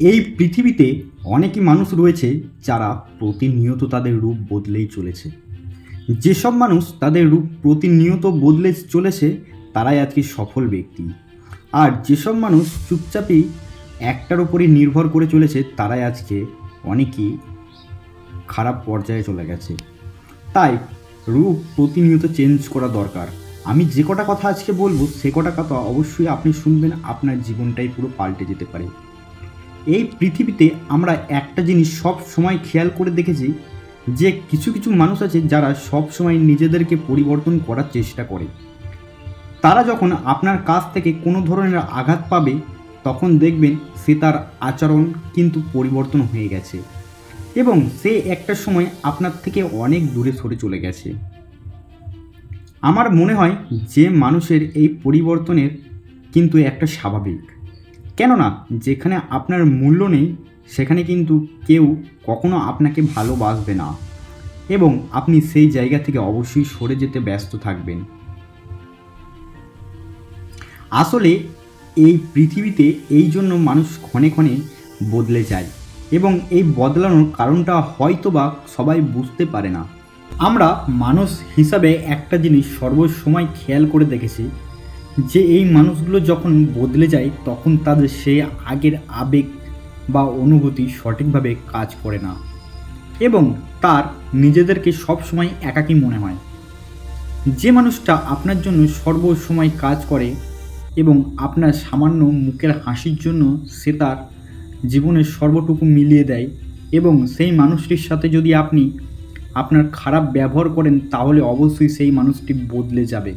এই পৃথিবীতে অনেকই মানুষ রয়েছে যারা প্রতিনিয়ত তাদের রূপ বদলেই চলেছে। যেসব মানুষ তাদের রূপ প্রতিনিয়ত বদলে চলেছে, তারাই আজকে সফল ব্যক্তি। আর যেসব মানুষ চুপচাপই একটার উপরই নির্ভর করে চলেছে, তারাই আজকে অনেকই খারাপ পর্যায়ে চলে গেছে। তাই রূপ প্রতিনিয়ত চেঞ্জ করা দরকার। আমি যে কটা কথা আজকে বলব, সে কটা কথা অবশ্যই আপনি শুনবেন, আপনার জীবনটাই পুরো পাল্টে যেতে পারে। এই পৃথিবীতে আমরা একটা জিনিস সব সময় খেয়াল করে দেখেছি, যে কিছু কিছু মানুষ আছে যারা সব সময় নিজেদেরকে পরিবর্তন করার চেষ্টা করে। তারা যখন আপনার কাছ থেকে কোনো ধরনের আঘাত পাবে, তখন দেখবেন সে তার আচরণ কিন্তু পরিবর্তন হয়ে গেছে এবং সে একটা সময় আপনার থেকে অনেক দূরে সরে চলে গেছে। আমার মনে হয় যে মানুষের এই পরিবর্তনের কিন্তু একটা স্বাভাবিক। কেননা যেখানে আপনার মূল্য নেই, সেখানে কিন্তু কেউ কখনো আপনাকে ভালোবাসবে না। এবং আপনি সেই জায়গা থেকে অবশ্যই সরে যেতে ব্যস্ত থাকবেন। আসলে এই পৃথিবীতে এই জন্য মানুষ ক্ষণে ক্ষণে বদলে যায় এবং এই বদলানোর কারণটা হয়তো বা সবাই বুঝতে পারে না। আমরা মানুষ হিসাবে একটা জিনিস সর্বসময় খেয়াল করে দেখেছি যে এই মানুষগুলো যখন বদলে যায়, তখন তাদের সে আগের আবেগ বা অনুভূতি সঠিকভাবে কাজ করে না। এবং তার নিজেদেরকে সবসময় একাকী মনে হয়। যে মানুষটা আপনার জন্য সর্বসময় কাজ করে এবং আপনার সামান্য মুখের হাসির জন্য সে তার জীবনের সর্বটুকু মিলিয়ে দেয় এবং সেই মানুষটির সাথে যদি আপনি আপনার খারাপ ব্যবহার করেন, তাহলে অবশ্যই সেই মানুষটি বদলে যাবে।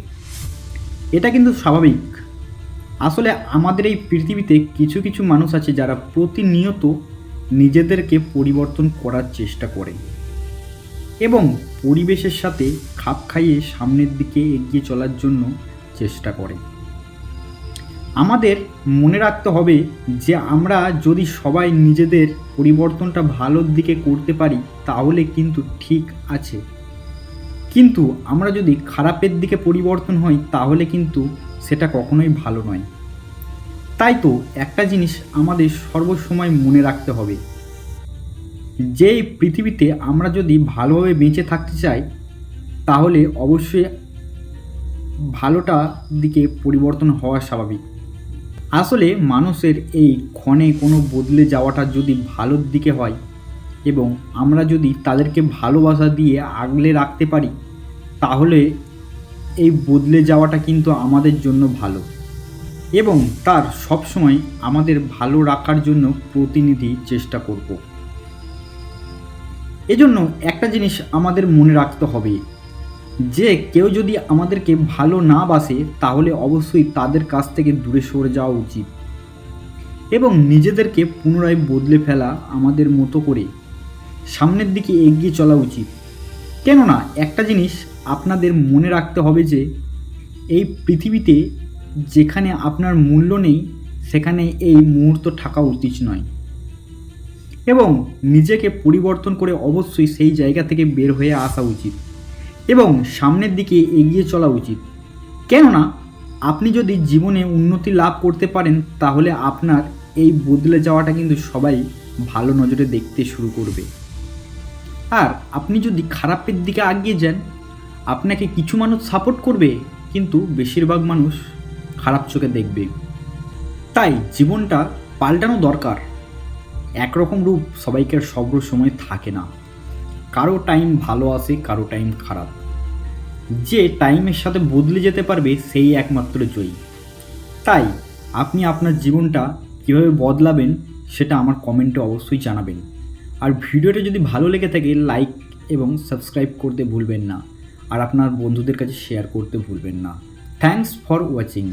এটা কিন্তু স্বাভাবিক। আসলে আমাদের এই পৃথিবীতে কিছু কিছু মানুষ আছে যারা প্রতিনিয়ত নিজেদেরকে পরিবর্তন করার চেষ্টা করে এবং পরিবেশের সাথে খাপ খাইয়ে সামনের দিকে এগিয়ে চলার জন্য চেষ্টা করে। আমাদের মনে রাখতে হবে যে আমরা যদি সবাই নিজেদের পরিবর্তনটা ভালোর দিকে করতে পারি, তাহলে কিন্তু ঠিক আছে। কিন্তু আমরা যদি খারাপের দিকে পরিবর্তন হই, তাহলে কিন্তু সেটা কখনোই ভালো নয়। তাই তো একটা জিনিস আমাদের সর্বসময় মনে রাখতে হবে। যে পৃথিবীতে আমরা যদি ভালোভাবে বেঁচে থাকতে চাই, তাহলে অবশ্যই ভালোটা দিকে পরিবর্তন হওয়া স্বাভাবিক। আসলে মানুষের এই ক্ষণে কোনো বদলে যাওয়াটা যদি ভালোর দিকে হয় এবং আমরা যদি তাদেরকে ভালোবাসা দিয়ে আগলে রাখতে পারি, তাহলে এই বদলে যাওয়াটা কিন্তু আমাদের জন্য ভালো। এবং তার সবসময় আমাদের ভালো রাখার জন্য প্রতিনিধি চেষ্টা করব। এজন্য একটা জিনিস আমাদের মনে রাখতে হবে, যে কেউ যদি আমাদেরকে ভালো না বাসে, তাহলে অবশ্যই তাদের কাছ থেকে দূরে সরে যাওয়া উচিত। এবং নিজেদেরকে পুনরায় বদলে ফেলা আমাদের মতো করে সামনের দিকে এগিয়ে চলা উচিত। কেননা একটা জিনিস আপনাদের মনে রাখতে হবে যে, এই পৃথিবীতে যেখানে আপনার মূল্য নেই, সেখানে এই মুহূর্ত থাকা উচিত নয়। এবং নিজেকে পরিবর্তন করে অবশ্যই সেই জায়গা থেকে বের হয়ে আসা উচিত এবং সামনের দিকে এগিয়ে চলা উচিত। কেননা আপনি যদি জীবনে উন্নতি লাভ করতে পারেন, তাহলে আপনার এই বদলে যাওয়াটা কিন্তু সবাই ভালো নজরে দেখতে শুরু করবে। আর আপনি যদি খারাপের দিকে আগিয়ে যান, আপনাকে কিছু মানুষ সাপোর্ট করবে, কিন্তু বেশিরভাগ মানুষ খারাপ চোখে দেখবে। তাই জীবনটা পাল্টানো দরকার। একরকম রূপ সবাইকে সব সময় থাকে না। কারও টাইম ভালো আসে কারও টাইম খারাপ। যে টাইমের সাথে বদলে যেতে পারবে, সেই একমাত্র জয়ী। তাই আপনি আপনার জীবনটা কীভাবে বদলাবেন, সেটা আমার কমেন্টে অবশ্যই জানাবেন। আর ভিডিওটা যদি ভালো লেগে থাকে লাইক এবং সাবস্ক্রাইব করতে ভুলবেন না। আর আপনার বন্ধুদের কাছে শেয়ার করতে ভুলবেন না। Thanks for watching